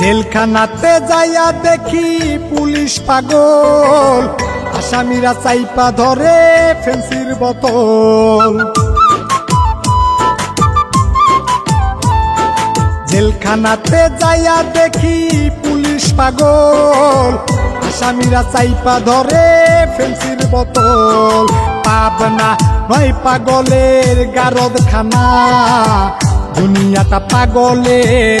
জেলখানাতে যাইয়া দেখি পুলিশ পাগল। আসামিরা চাইপা ধরে ফেন্সির বোতল। জেলখানাতে যাইয়া দেখি পুলিশ পাগল। আসামিরা চাইপা ধরে ফেন্সির বোতল। পাবনা নয় পাগলের গারদ খানা দুনিয়াটা পাগলের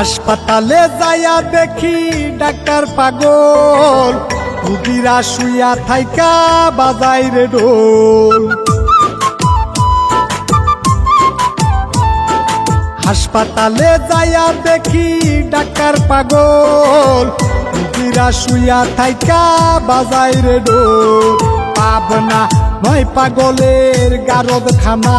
হাসপাতালে যাইয়া দেখি ডাক্তার পাগল। রুগীরা শুইয়া থাইকা বাজাই রে ডোল হাসপাতালে যাইয়া দেখি ডাক্তার পাগল। রুগীরা শুইয়া থাইকা বাজাই রে ডোল পাবনা, নয় পাগলের গারদ খানা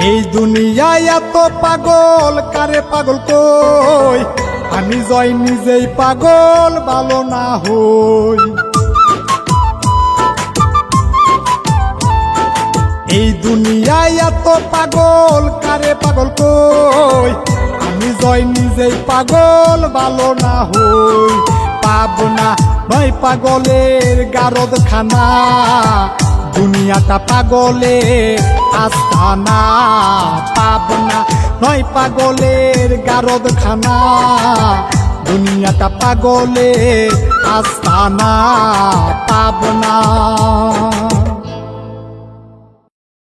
এই দুনিয়ায় এত পাগল, কারে পাগল কই? আমি জয় নিজেই পাগল, ভালো না হই। এই দুনিয়ায় এত পাগল, কারে পাগল কই? আমি জয় নিজেই পাগল, ভালো না হই। পাবনা নয় পাগলের গারদ খানা দুনিয়াটা পাগলে আস্তানা পাবনা। নয় পাগলের গারদ খানা দুনিয়াটা পাগলে আস্তানা পাবনা।